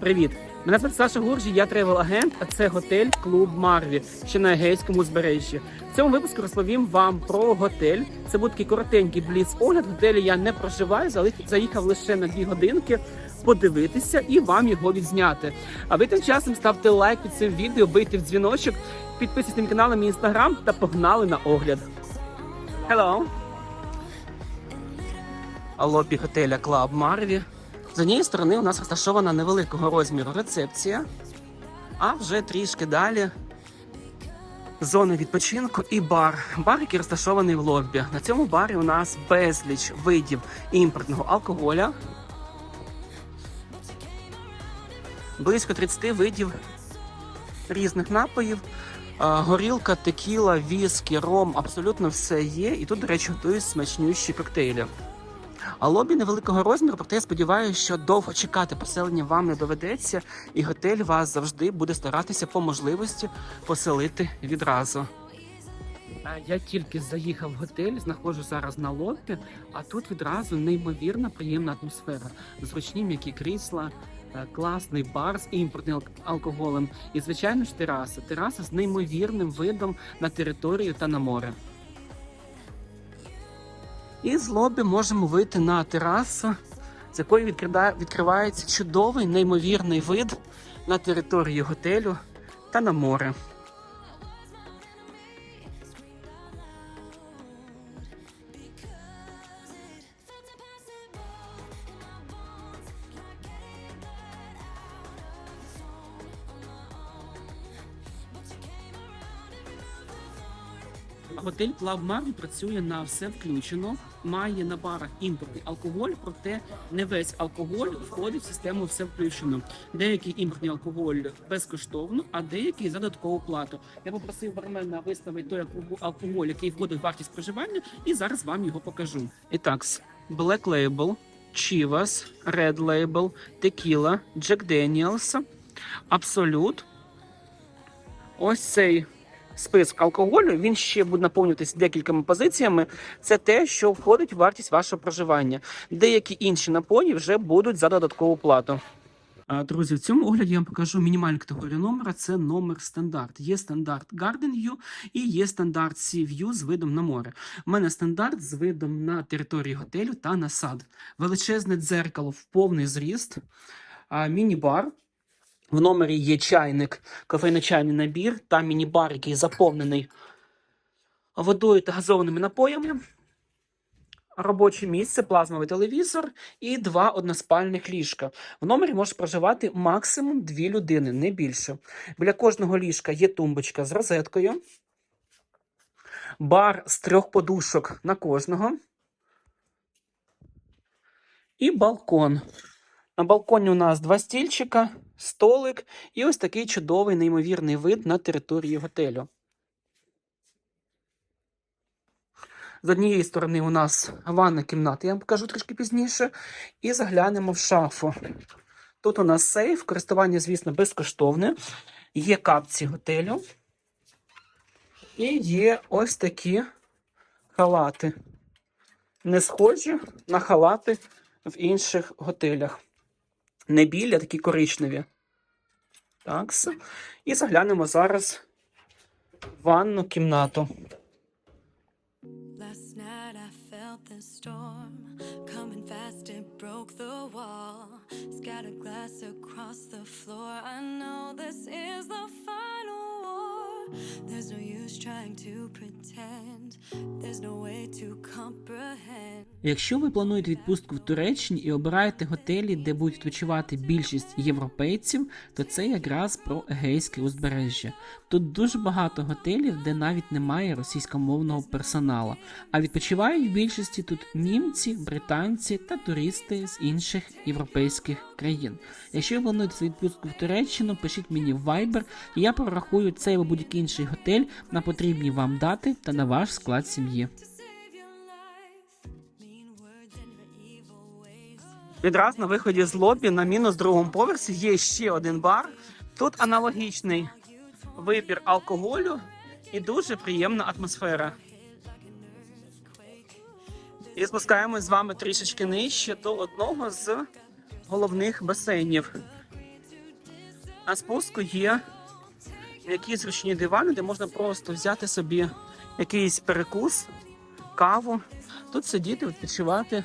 Привіт! Мене звати Саша Гуржі, я тревел-агент, а це готель Клуб Марві, що на Егейському узбережжі. В цьому випуску розповім вам про готель. Це буде такий коротенький бліц огляд. Готелі я не проживаю, заїхав лише на дві годинки подивитися і вам його відзняти. А ви тим часом ставте лайк під цим відео, бийте в дзвіночок, підписуйтесь на мій канал, на мій інстаграм та погнали на огляд. Hello! лобі готеля Клаб Марві. З однієї сторони у нас розташована невеликого розміру рецепція, а вже трішки далі зона відпочинку і бар. Бар, який розташований в лобі. На цьому барі у нас безліч видів імпортного алкоголя. Близько 30 видів різних напоїв. Горілка, текіла, віскі, ром, абсолютно все є. І тут, до речі, готують смачнющі коктейлі. А лобі невеликого розміру, проте я сподіваюся, що довго чекати поселення вам не доведеться, і готель вас завжди буде старатися по можливості поселити відразу. Я тільки заїхав в готель, знаходжусь зараз на лобі, а тут відразу неймовірна приємна атмосфера. Зручні м'які крісла, е, класний бар з імпортним алкоголем і, звичайно ж, тераса. Тераса з неймовірним видом на територію та на море. І з лобі можемо вийти на терасу, з якої відкривається чудовий неймовірний вид на територію готелю та на море. Готель Marvi працює на все включено, має на барах імпортний алкоголь, проте не весь алкоголь входить в систему все включено. Деякий імпортний алкоголь безкоштовно, а деякий за додаткову плату. Я попросив бармена виставити той алкоголь- який входить в вартість проживання, і зараз вам його покажу. І так, Black Label, Chivas, Red Label, Tequila, Jack Daniels, Absolute. Ось цей список алкоголю. Він ще буде наповнюватися декількома позиціями. Це те, що входить в вартість вашого проживання. Деякі інші напої вже будуть за додаткову плату. Друзі, в цьому огляді я вам покажу мінімальну категорію номера. Це номер стандарт. Є стандарт Garden View і є стандарт Sea View з видом на море. У мене стандарт з видом на територію готелю та на сад. Величезне дзеркало в повний зріст, міні-бар. В номері є чайник, кофейно-чайний набір та міні-бар, який заповнений водою та газованими напоями. Робоче місце, плазмовий телевізор і два односпальних ліжка. В номері може проживати максимум дві людини, не більше. Біля кожного ліжка є тумбочка з розеткою, бар з трьох подушок на кожного. І балкон. На балконі у нас два стільчика, столик і ось такий чудовий неймовірний вид на території готелю. З однієї сторони у нас ванна кімната, я вам покажу трішки пізніше. І заглянемо в шафу. Тут у нас сейф, користування, звісно, безкоштовне. Є капці готелю. І є ось такі халати. Не схожі на халати в інших готелях. Не білі, а такі коричневі. Такс. І заглянемо зараз в ванну кімнату. Last night I felt the storm coming fast, it broke the wall. Scattered glass across the floor. I know this is the final. There's no use trying to pretend, there's no way to comprehend. Якщо ви плануєте відпустку в Туреччині і обираєте готелі, де будуть відпочивати більшість європейців, то це якраз про Егейське узбережжя. Тут дуже багато готелів, де навіть немає російськомовного персоналу. А відпочивають в більшості тут німці, британці та туристи з інших європейських країн. Якщо ви плануєте відпустку в Туреччину, пишіть мені в Viber, і я прорахую цей або будь-який інший готель на потрібні вам дати та на ваш склад сім'ї. Відразу на виході з лобі на мінус другому поверсі є ще один бар. Тут аналогічний вибір алкоголю і дуже приємна атмосфера. І спускаємось з вами трішечки нижче до одного з головних басейнів. На спуску є м'які зручні дивани, де можна просто взяти собі якийсь перекус, каву. Тут сидіти, відпочивати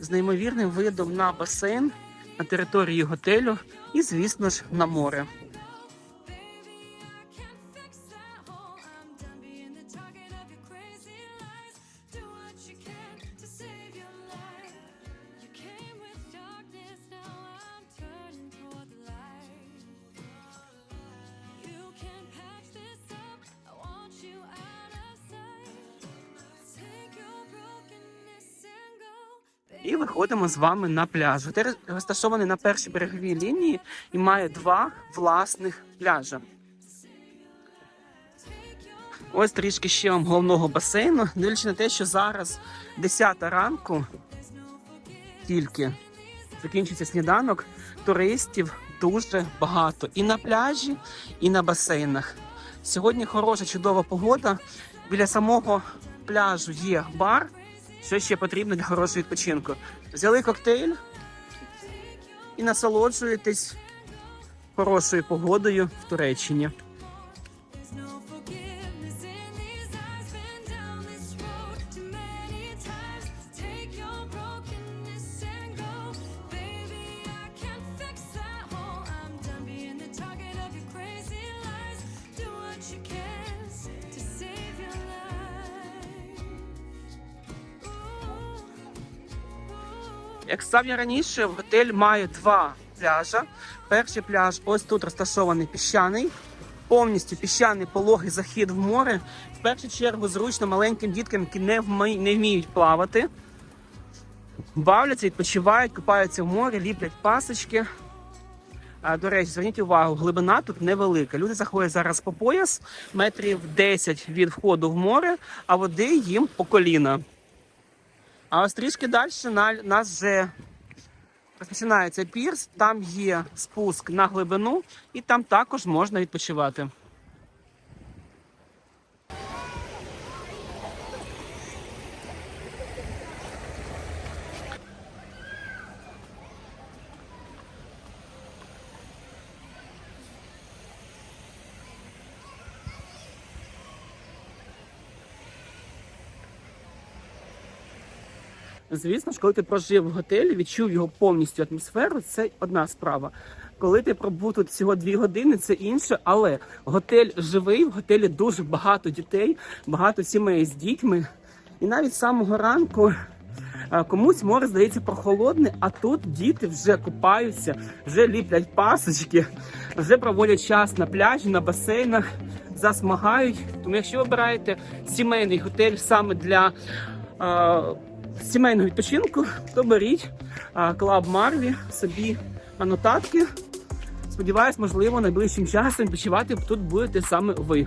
з неймовірним видом на басейн на території готелю і, звісно ж, на море. І виходимо з вами на пляж. Готель розташований на першій береговій лінії і має два власних пляжа. Ось трішки ще вам головного басейну. Дивлячись на те, що зараз 10 ранку тільки закінчиться сніданок, туристів дуже багато і на пляжі, і на басейнах. Сьогодні хороша, чудова погода. Біля самого пляжу є бар. Що ще потрібно для хорошого відпочинку? Взяли коктейль і насолоджуєтесь хорошою погодою в Туреччині. Як сказав я раніше, готель має два пляжа. Перший пляж ось тут розташований піщаний, повністю піщаний пологий захід в море. В першу чергу зручно маленьким діткам, які не, вмі- не вміють плавати. Бавляться, відпочивають, купаються в морі, ліплять пасочки. А, до речі, зверніть увагу, глибина тут невелика. Люди заходять зараз по пояс, метрів 10 від входу в море, а води їм по коліна. А ось трішки далі на нас вже розпочинається пірс, там є спуск на глибину, і там також можна відпочивати. Звісно ж, коли ти прожив в готелі, відчув його повністю атмосферу, це одна справа. Коли ти пробув тут всього дві години, це інше. Але готель живий, в готелі дуже багато дітей, багато сімей з дітьми. І навіть з самого ранку комусь море здається прохолодне, а тут діти вже купаються, вже ліплять пасочки, вже проводять час на пляжі, на басейнах, засмагають. Тому якщо обираєте сімейний готель саме для сімейного відпочинку, то беріть Клаб Марві собі анотатки. Сподіваюсь, можливо, найближчим часом відпочивати тут будете саме ви.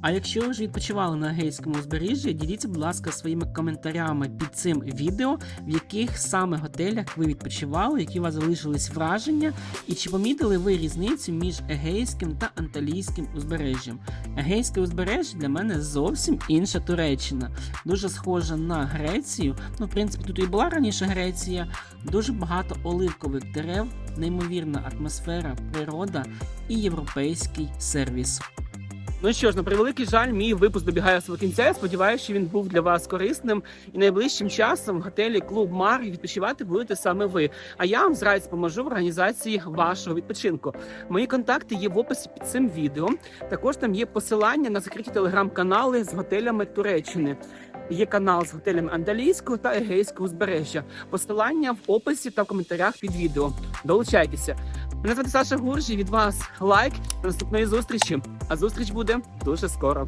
А якщо ви вже відпочивали на Егейському узбережжі, діліться, будь ласка, своїми коментарями під цим відео, в яких саме готелях ви відпочивали, які у вас залишились враження, і чи помітили ви різницю між Егейським та Анталійським узбережжям. Егейське узбережжя для мене зовсім інша Туреччина, дуже схожа на Грецію. Ну, в принципі, тут і була раніше Греція, дуже багато оливкових дерев, неймовірна атмосфера, природа і європейський сервіс. Ну що ж, на превеликий жаль, мій випуск добігає свого кінця. Я сподіваюся, що він був для вас корисним. І найближчим часом в готелі Клуб Мар відпочивати будете саме ви. А я вам з радістю поможу в організації вашого відпочинку. Мої контакти є в описі під цим відео. Також там є посилання на закриті телеграм-канали з готелями Туреччини. Є канал з готелями Андалійського та Егейського узбережжя. Посилання в описі та в коментарях під відео. Долучайтеся. Мене звати Саша Гуржі. Від вас лайк. До наступної зустрічі. А зустріч буде дуже скоро.